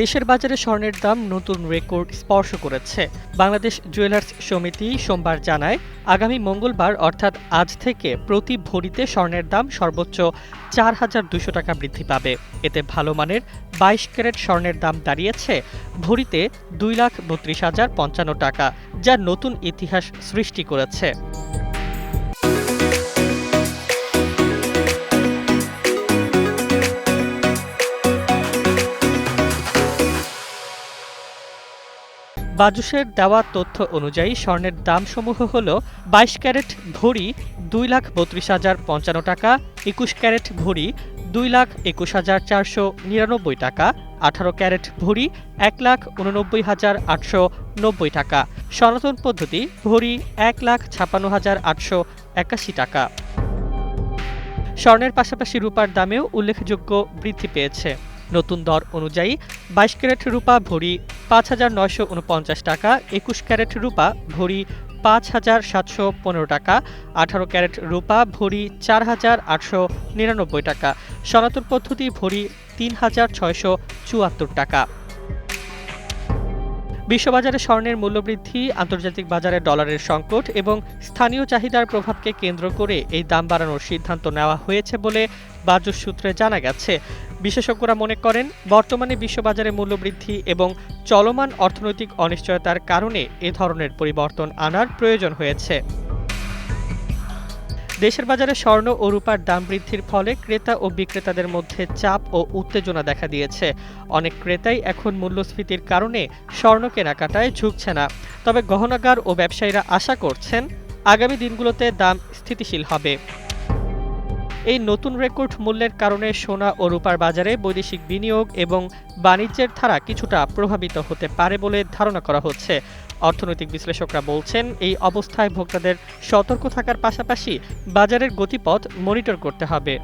দেশের বাজারে স্বর্ণের দাম নতুন রেকর্ড স্পর্শ করেছে। বাংলাদেশ জুয়েলার্স সমিতি সোমবার জানায়, আগামী মঙ্গলবার অর্থাৎ আজ থেকে প্রতি ভরিতে স্বর্ণের দাম সর্বোচ্চ চার হাজার দুশো টাকা বৃদ্ধি পাবে। এতে ভালো মানের বাইশ ক্যারেট স্বর্ণের দাম দাঁড়িয়েছে ভরিতে দুই লাখ বত্রিশ হাজার পঞ্চান্ন টাকা, যা নতুন ইতিহাস সৃষ্টি করেছে। বাজুসের দেওয়া তথ্য অনুযায়ী স্বর্ণের দামসমূহ হল বাইশ ক্যারেট ভরি দুই লাখ বত্রিশ হাজার পঞ্চান্ন টাকা, একুশ ক্যারেট ভরি দুই লাখ একুশ হাজার চারশো নিরানব্বই টাকা, আঠারো ক্যারেট ভরি এক লাখ উননব্বই হাজার আটশো নব্বই টাকা। সনাতন পদ্ধতি ভরি এক লাখ ছাপ্পান্ন হাজার আটশো একাশি টাকা। স্বর্ণের পাশাপাশি রূপার দামেও উল্লেখযোগ্য বৃদ্ধি পেয়েছে। নতুন দর অনুযায়ী বাইশ ক্যারেট রূপা ভরি পাঁচ হাজার নয়শো উনপঞ্চাশ টাকা, একুশ ক্যারেট রূপা ভরি পাঁচ হাজার সাতশো পনেরো টাকা, আঠারো ক্যারেট রূপা ভরি চার হাজার আটশো নিরানব্বই টাকা, সনাতন পদ্ধতি ভরি তিন হাজার ছয়শো চুয়াত্তর টাকা। বিশ্ববাজারে স্বর্ণের মূল্যবৃদ্ধি, আন্তর্জাতিক বাজারে ডলারের সংকট এবং স্থানীয় চাহিদার প্রভাবকে কেন্দ্র করে এই দাম বাড়ানোর সিদ্ধান্ত নেওয়া হয়েছে বলে বাজুস সূত্রে জানা গেছে। বিশেষজ্ঞরা মনে করেন, বর্তমানে বিশ্ববাজারে মূল্যবৃদ্ধি এবং চলমান অর্থনৈতিক অনিশ্চয়তার কারণে এ ধরনের পরিবর্তন আনার প্রয়োজন হয়েছে। দেশের বাজারে স্বর্ণ ও রূপার দাম বৃদ্ধির ফলে ক্রেতা ও বিক্রেতাদের মধ্যে চাপ ও উত্তেজনা দেখা দিয়েছে। অনেক ক্রেতাই এখন মূল্যস্ফীতির কারণে স্বর্ণ কেনাকাটায় ঝুঁকছে না। তবে গহনাগার ও ব্যবসায়ীরা আশা করছেন, আগামী দিনগুলোতে দাম স্থিতিশীল হবে। এই নতুন রেকর্ড মূল্যের কারণে সোনা ও রূপার বাজারে বৈদেশিক বিনিয়োগ এবং বাণিজ্যের ধারা কিছুটা প্রভাবিত হতে পারে বলে ধারণা করা হচ্ছে। অর্থনৈতিক বিশ্লেষকরা বলছেন, এই অবস্থায় ভোক্তাদের সতর্ক থাকার পাশাপাশি বাজারের গতিপথ মনিটর করতে হবে।